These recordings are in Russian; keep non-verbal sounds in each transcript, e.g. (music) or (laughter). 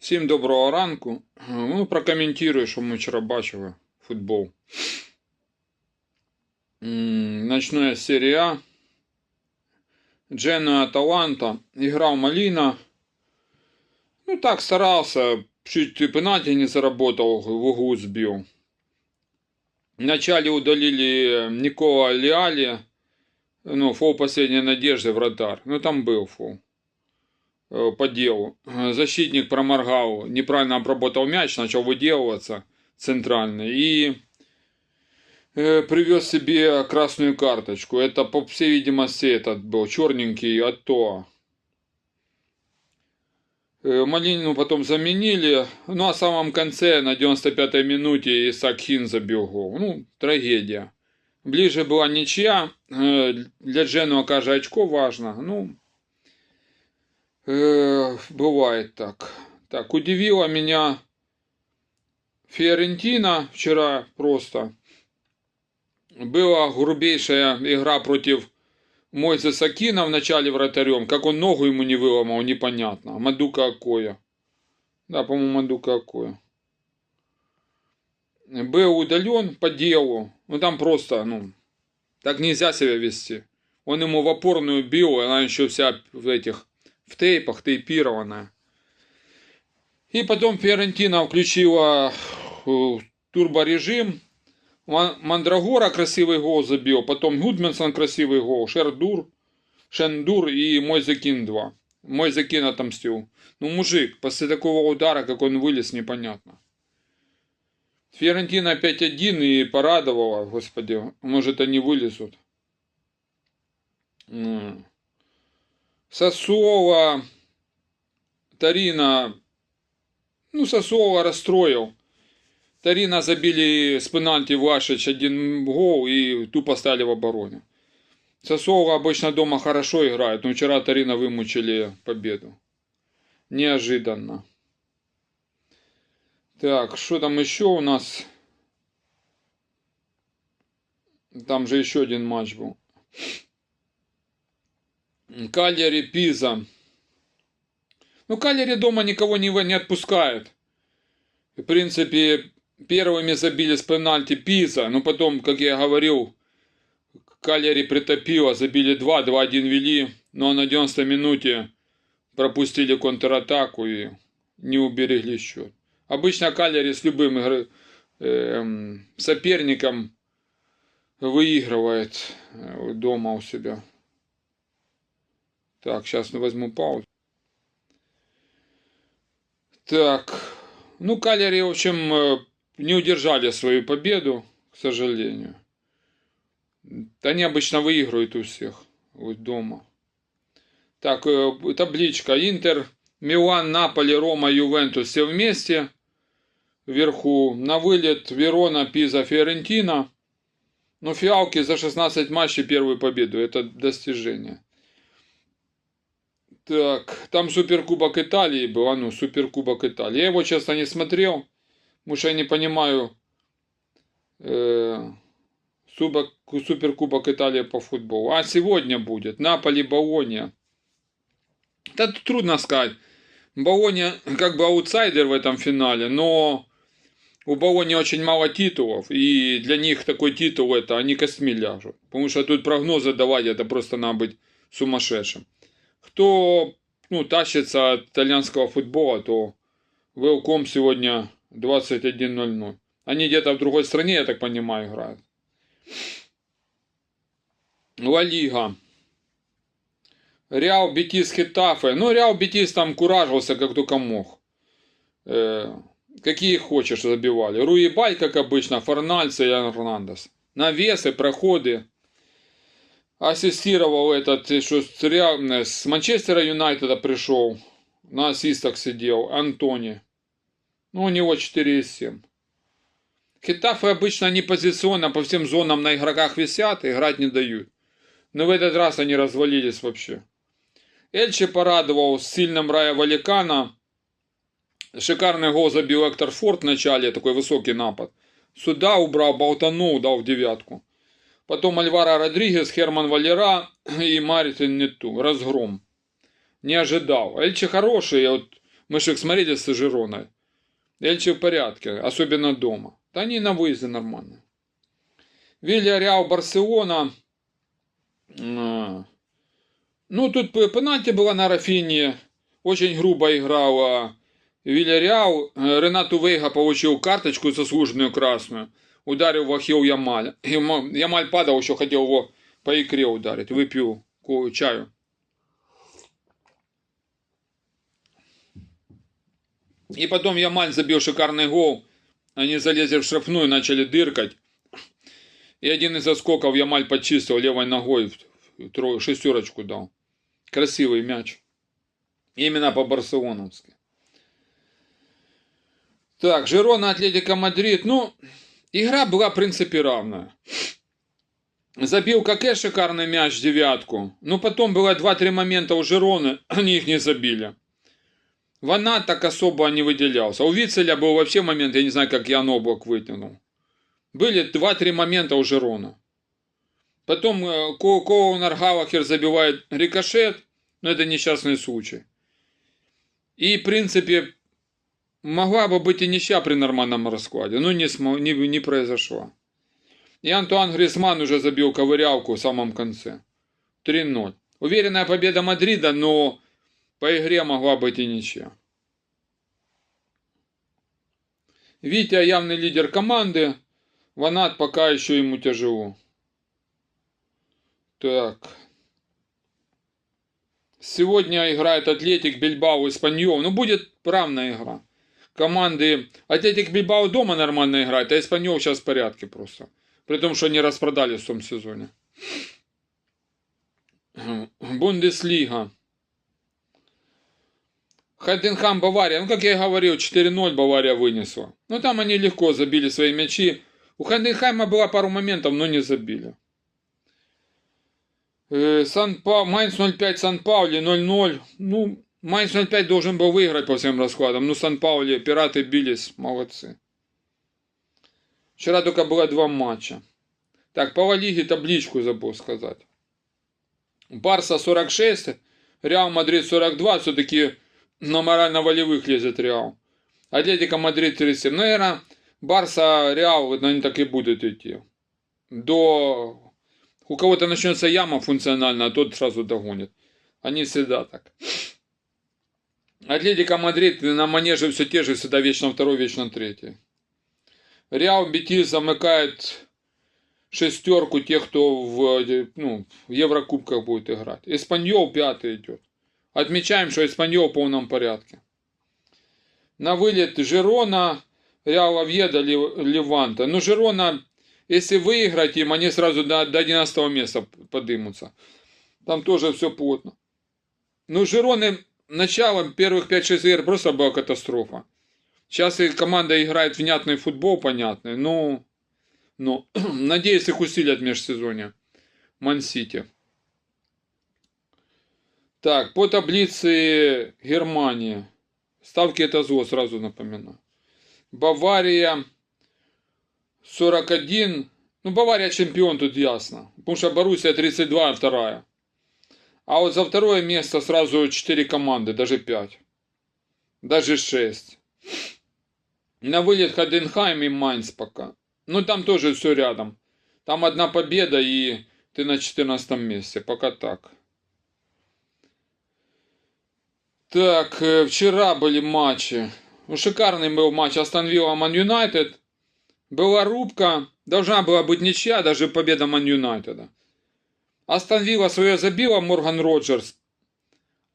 Всім доброго ранку. Ну, прокоментую, що ми вчора бачили футбол. М, Начну я з серії А. Дженуя Аталанта. Играл Малина. Ну, так старался. Чуть и пенальти не заработал, в углу сбил. Вначале удалили Никола Лиали. Ну, фол последней надежды, вратарь. Ну, там был фол э, по делу. Э, Защитник проморгал, неправильно обработал мяч, начал выделываться центральный и э, привез себе красную карточку. Это, по всей видимости, этот был черненький от то. Э, Малинину потом заменили. Ну, а в самом конце, на 95-й минуте, Исаак Хин забил гол. Ну, трагедия. Ближе была ничья. Э, Для Дженуа каждое очко важно. Ну, Э, бывает так. Так, удивила меня Фиорентина вчера просто. Была грубейшая игра против Мойзеса Кина в начале вратарем. Как он ногу ему не выломал, непонятно. Мадука Акоя. Да, по-моему, Мадука Акоя. Был удален по делу. Ну там просто, ну, так нельзя себя вести. Он ему в опорную бил, она еще вся в этих в тейпах, тейпированная. И потом Фиорентина включила э, турборежим. Ман- Мандрагора красивый гол забил. Потом Гудменсон красивый гол. Шердур, Шендур и Мойзекин 2. Мойзекин отомстил. Ну, мужик, после такого удара, как он вылез, непонятно. Фиорентина 5-1 и порадовала, господи. Может, они вылезут. М. Сосова, Тарина, ну, Сосова расстроил. Тарина забили с пенальти Влашич один гол и тупо стали в обороне. Сосова обычно дома хорошо играет, но вчера Тарина вымучили победу. Неожиданно. Так, что там еще у нас? Там же еще один матч был. Кальяри Пиза. Ну, Кальяри дома никого не, не отпускает. В принципе, первыми забили с пенальти Пиза, но потом, как я говорил, Кальяри притопило, забили 2, 2-1 вели, но на 90 минуте пропустили контратаку и не уберегли счет. Обычно Кальяри с любым игры- эм, соперником выигрывает э, дома у себя. Так, сейчас возьму паузу. Так, ну, Калери, в общем, э, не удержали свою победу, к сожалению. Они обычно выигрывают у всех вот дома. Так, э, табличка. Интер, Милан, Наполи, Рома, Ювентус все вместе. Вверху на вылет Верона, Пиза, Фиорентина. Но фиалки за 16 матчей первую победу. Это достижение. Так, там Суперкубок Италии был, а ну, Суперкубок Италии. Я его, честно, не смотрел, потому что я не понимаю э, Субок- Суперкубок Италии по футболу. А сегодня будет Наполи, Болония. Да тут трудно сказать. Болония как бы аутсайдер в этом финале, но у Болони очень мало титулов, и для них такой титул это они костьми ляжут. Потому что тут прогнозы давать, это просто надо быть сумасшедшим кто ну, тащится от итальянского футбола, то Велком сегодня 21.00. Они где-то в другой стране, я так понимаю, играют. Ла Лига. Реал Бетис Хетафе. Ну, Реал Бетис там куражился, как только мог. Э, какие хочешь забивали. Руи Бай, как обычно, Форнальц и Эрнандес. Навесы, проходы ассистировал этот, э, что э, с Манчестера Юнайтеда пришел, на ассистах сидел, Антони. Ну, у него 4 из 7. Хитафы обычно не позиционно по всем зонам на игроках висят, играть не дают. Но в этот раз они развалились вообще. Эльче порадовал с сильным Рая Валикана. Шикарный гол забил Эктор Форд в начале, такой высокий напад. Сюда убрал, болтанул, дал девятку. Потом Альвара Родригес, Херман Валера и Мартин Нету. Разгром. Не ожидал. Эльче хороший. Вот Мы же их смотрели с Жироной. Эльче в порядке, особенно дома. Да они на выезде нормально. Вильяреал Барселона. А, Ну, тут пенальти была на Рафине. Очень грубо играла Вильяреал. Ренату Вейга получил карточку заслуженную красную. Ударил в ахилл Ямаля. Ямаль падал, еще хотел его по икре ударить. Выпил чаю. И потом Ямаль забил шикарный гол. Они залезли в штрафную, начали дыркать. И один из оскоков Ямаль почистил левой ногой, шестерочку дал. Красивый мяч. Именно по-барселоновски. Так, Жирона, Атлетика Мадрид. Ну, игра была в принципе равная. Забил Каке шикарный мяч девятку. Но потом было 2-3 момента у Жироны, (clears throat) они их не забили. Вана так особо не выделялся. У Вицеля был вообще момент, я не знаю, как Ян Облак вытянул. Были 2-3 момента у Жирона. Потом э, Коунар Галахер забивает рикошет, но это несчастный случай. И, в принципе, могла бы быть и ничья при нормальном раскладе, но не, не, не произошло. И Антуан Грисман уже забил ковырялку в самом конце. 3-0. Уверенная победа Мадрида, но по игре могла быть и ничья. Витя явный лидер команды. Ванат пока еще ему тяжело. Так. Сегодня играет Атлетик Бильбао Испаньол. Ну, будет равная игра. Команды... Атлетик Бильбао дома нормально играет, а Испаньол сейчас в порядке просто. При том, что они распродали в том сезоне. Бундеслига. Хайденхам Бавария, ну как я и говорил, 4-0 Бавария вынесла. Ну там они легко забили свои мячи. У Хайденхайма было пару моментов, но не забили. Э, Сан па... Майнц 0-5 Сан-Паули 0-0. Ну, Майнц 0-5 должен был выиграть по всем раскладам. Ну, Сан-Паули, пираты бились, молодцы. Вчера только было два матча. Так, по Лиге табличку забыл сказать. Барса 46, Реал Мадрид 42, все-таки на морально-волевых лезет Реал. Атлетика Мадрид 37. Наверное, Барса, Реал, вот они так и будут идти. До... У кого-то начнется яма функциональная, а тот сразу догонит. Они всегда так. Атлетика Мадрид на манеже все те же, всегда вечно второй, вечно третий. Реал Бетис замыкает шестерку тех, кто в, ну, в Еврокубках будет играть. Испаньол пятый идет. Отмечаем, что Испаньол в полном порядке. На вылет Жирона, Реал Овьеда, Леванта. Ну, Жирона, если выиграть им, они сразу до, до 11 места подымутся. Там тоже все плотно. Ну, Жироны началом первых 5-6 игр просто была катастрофа. Сейчас и команда играет внятный футбол, понятный. Ну, ну (clears throat) надеюсь, их усилят в межсезонье. Ман-Сити. Так, по таблице Германия. Ставки это зло, сразу напоминаю. Бавария 41. Ну, Бавария чемпион, тут ясно. Потому что Боруссия 32, а вторая. А вот за второе место сразу 4 команды, даже 5. Даже 6. На вылет Ходенхайм и Майнц пока. Ну, там тоже все рядом. Там одна победа и ты на 14 месте. Пока так. Так, э, вчера были матчи. Ну, шикарный был матч Астон Вилла Ман Юнайтед. Была рубка. Должна была быть ничья, даже победа Ман Юнайтеда. Астон Вилла свое забила Морган Роджерс.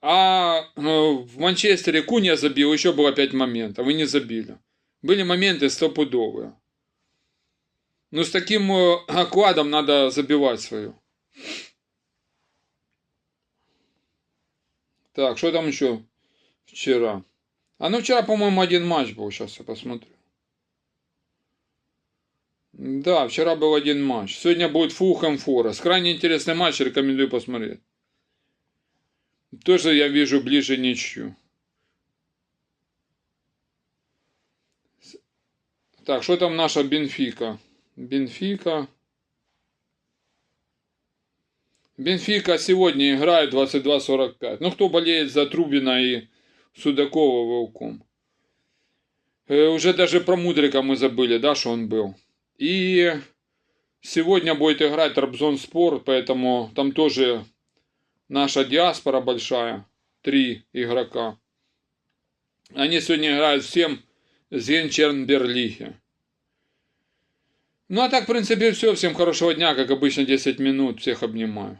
А э, в Манчестере Куня забил, еще было 5 моментов, и не забили. Были моменты стопудовые. Ну, с таким э, окладом надо забивать свою. Так, что там еще вчера? А ну вчера, по-моему, один матч был. Сейчас я посмотрю. Да, вчера был один матч. Сегодня будет Фулхэм Форест. Крайне интересный матч, рекомендую посмотреть. Тоже я вижу ближе ничью. Так, что там наша Бенфика? Бенфика. Бенфика сегодня играет 22-45. Ну, кто болеет за Трубина и Судакова Волком. Э, уже даже про Мудрика мы забыли, да, что он был. И сегодня будет играть Трабзон Спорт, поэтому там тоже наша диаспора большая. Три игрока. Они сегодня играют всем Зенчернберлихе. Ну а так, в принципе, все. Всем хорошего дня. Как обычно, 10 минут. Всех обнимаю.